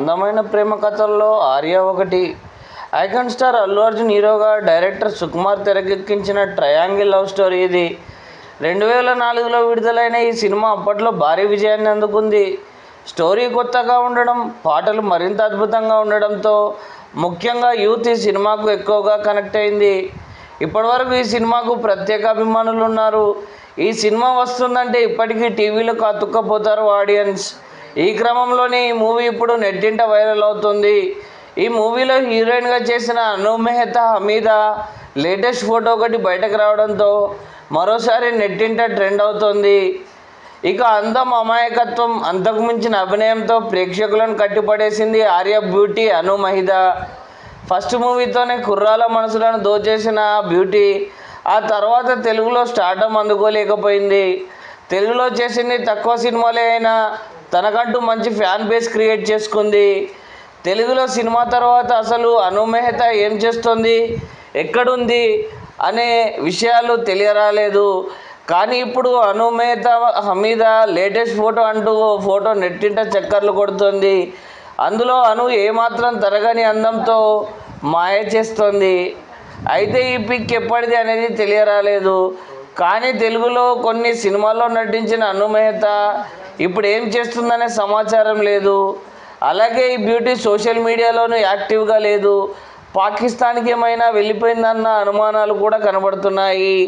అందమైన ప్రేమ కథల్లో ఆర్య ఒకటి. ఐకాన్ స్టార్ అల్లు అర్జున్ హీరోగా డైరెక్టర్ సుకుమార్ తెరకెక్కించిన ట్రయాంగిల్ లవ్ స్టోరీ ఇది. రెండు వేల నాలుగులో విడుదలైన ఈ సినిమా అప్పట్లో భారీ విజయాన్ని అందుకుంది. స్టోరీ కొత్తగా ఉండడం పాటలు మరింత అద్భుతంగా ఉండడంతో ముఖ్యంగా యూత్ ఈ సినిమాకు ఎక్కువగా కనెక్ట్ అయింది. ఇప్పటివరకు ఈ సినిమాకు ప్రత్యేక అభిమానులు ఉన్నారు. ఈ సినిమా వస్తుందంటే ఇప్పటికీ టీవీలకు అతుక్కపోతారు ఆడియన్స్. ఈ క్రమంలోనే ఈ మూవీ ఇప్పుడు నెట్టింట వైరల్ అవుతుంది. ఈ మూవీలో హీరోయిన్గా చేసిన అను మెహతా హమీదా లేటెస్ట్ ఫోటో ఒకటి బయటకు రావడంతో మరోసారి నెట్టింట ట్రెండ్ అవుతోంది. ఇక అందం అమాయకత్వం అంతకు మించిన అభినయంతో ప్రేక్షకులను కట్టిపడేసింది ఆర్య బ్యూటీ అను మహిదా. ఫస్ట్ మూవీతోనే కుర్రాల మనసులను దోచేసిన బ్యూటీ ఆ తర్వాత తెలుగులో స్టార్టం అందుకోలేకపోయింది. తెలుగులో చేసింది తక్కువ సినిమాలే అయినా తనకంటూ మంచి ఫ్యాన్ బేస్ క్రియేట్ చేసుకుంది. తెలుగులో సినిమా తర్వాత అసలు అను మెహతా ఏం చేస్తుంది? ఎక్కడుంది? అనే విషయాలు తెలియరాలేదు. కానీ ఇప్పుడు అను మెహతా హమీద లేటెస్ట్ ఫోటో అంటూ ఫోటో నెట్టింట చక్కర్లు కొడుతుంది. అందులో అను ఏమాత్రం తరగని అందంతో మాయ చేస్తుంది. అయితే ఈ పిక్ ఎప్పటిది అనేది తెలియరాలేదు. కానీ తెలుగులో కొన్ని సినిమాల్లో నటించిన అను మెహతా ఇప్పుడు ఏం చేస్తుందనే సమాచారం లేదు. అలాగే ఈ బ్యూటీ సోషల్ మీడియాలోనూ యాక్టివ్గా లేదు. పాకిస్తాన్కి ఏమైనా వెళ్ళిపోయిందన్న అనుమానాలు కూడా కనబడుతున్నాయి.